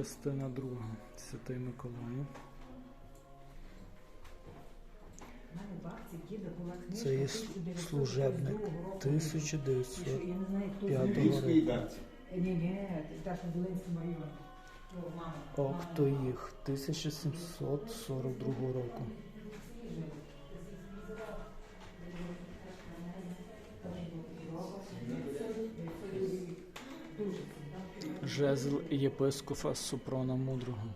Частина друга. Святий Миколаїв. Це є 1942 служебник року. 1900. І що, Жезл єпископа Супрона Мудрого.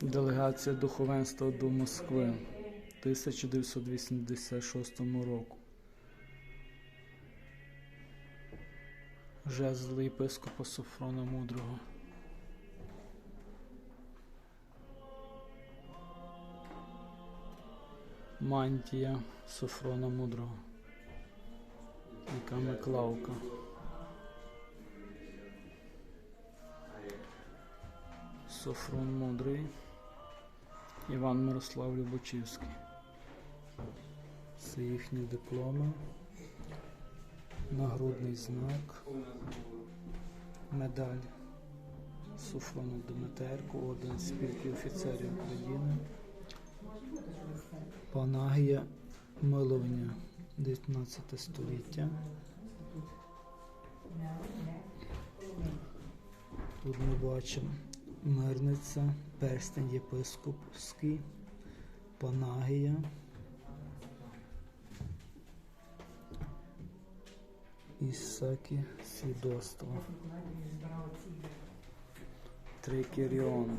Делегація духовенства до Москви 1986 року. Жезл єпископа Софрона Мудрого. Мантія Софрона Мудрого. Яка Миклавка. Софрон Мудрий. Іван Мирослав Любочівський. Це їхні дипломи. Нагрудний знак. Медаль Суфрону Дмитерку, орден спілки офіцерів України. Панагія Миловання 19 століття. Тут ми бачимо мирниця, перстень єпископський, Панагія. Ісакі свідоцтво. Трикеріон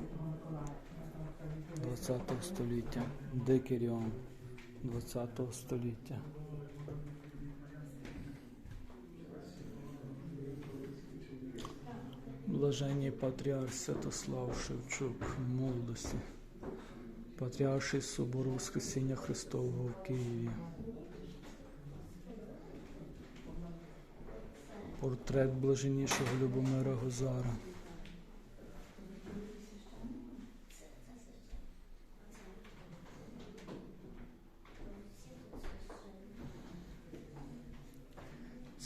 20 століття. Дикеріон 20 століття. Блаженній патріарх Святослав Шевчук в молодості. Патріарший собору Воскресіння Христового в Києві. Портрет блаженнішого Любомира Гозара.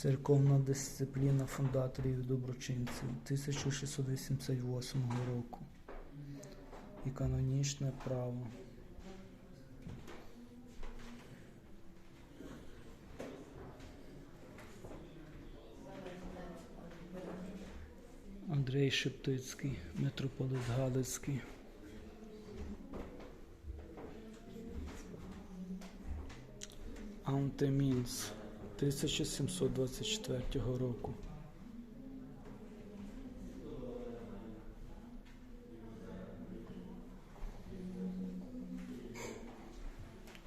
Церковна дисципліна фундаторів і доброчинців 1688 року. І канонічне право. Андрей Шептицький, митрополит Галицький. Антемінс 1724 року.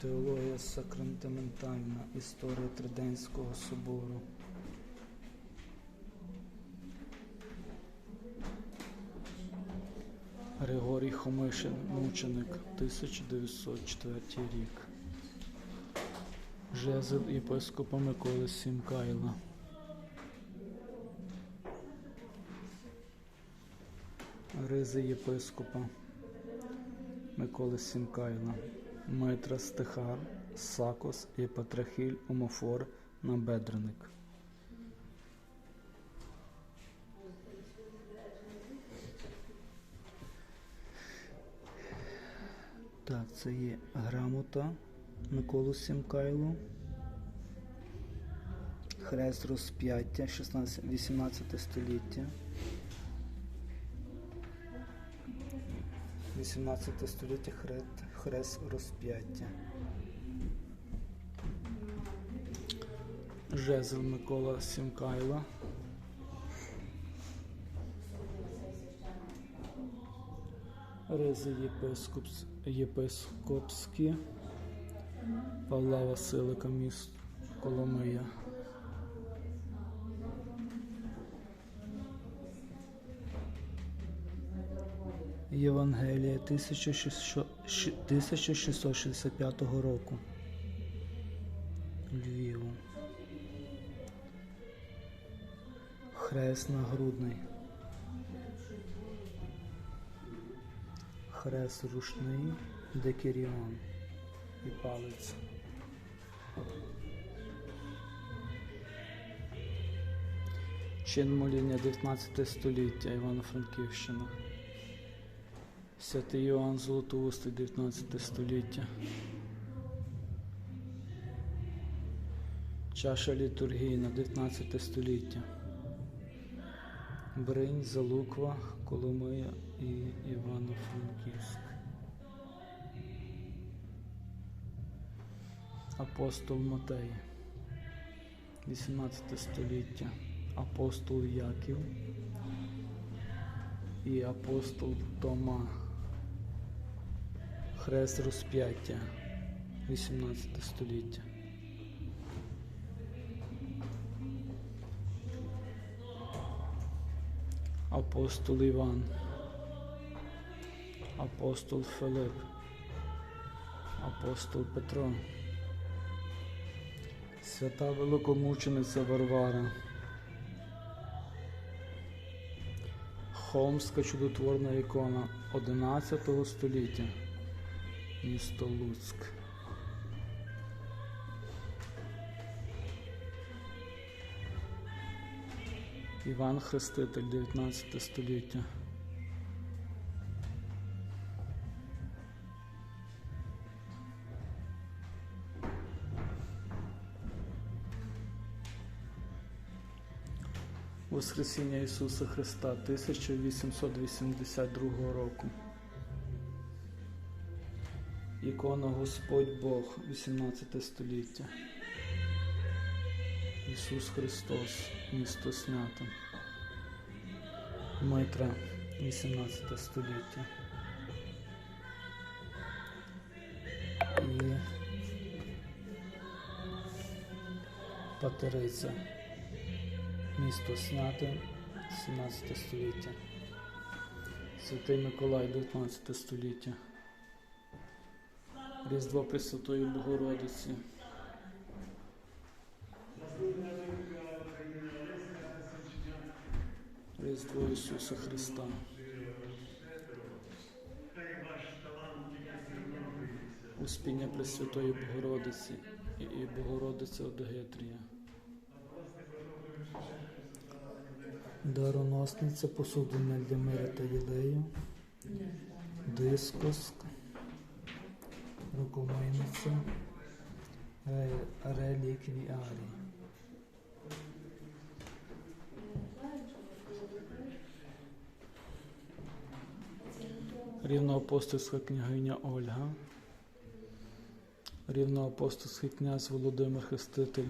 Теологія сакраментальна історія Триденського собору. Григорій Хомишин, мученик, 1904 рік. Жезл єпископа Миколи Сімкайла. Ризи єпископа Миколи Сімкайла. Митра Стихар, Сакос, Єпатрахіль, Умофор, Набедреник. Так, це є грамота Миколу Сімкайлу. Хрест розп'яття 16, 18 століття. 18 століття хрест, хрест розп'яття. Жезл Микола Сімкайла. Ризи єпископс, єпископські. Павла Василика, міст Коломия. Євангелія 1665 року. Львіву. Хрест нагрудний. Хрест рушний, декеріон і палець. Чин моління 19 століття Івано-Франківщина. Святий Йоанн Золотоустий 19 століття. Чаша літургійна 19 століття. Бринь, Залуква, Коломия і Івано-Франківськ. Апостол Матей 18 століття. Апостол Яків і апостол Тома. Хрест розп'яття 18 століття. Апостол Іван, апостол Филип, апостол Петро, свята великомучениця Варвара, Холмська чудотворна ікона 11 століття, місто Луцьк. Іван Хреститель 19 століття. Воскресіння Ісуса Христа 1882 року. Ікона Господь Бог 18 століття. Ісус Христос, місто Снято. Митра 18 століття. І Патериця. Місто Сняте 17 століття. Святий Миколай 19 століття. Різдво Пресвятої Богородиці. Різдво Ісуса Христа. Успіння Пресвятої Богородиці і Богородиця Одогетрія. Дароносниця посудина для мира та єлею. Дискос. Рукомийниця. Ре- Реліквіарій. Рівноапостольська княгиня Ольга. Рівноапостольський князь Володимир Хреститель.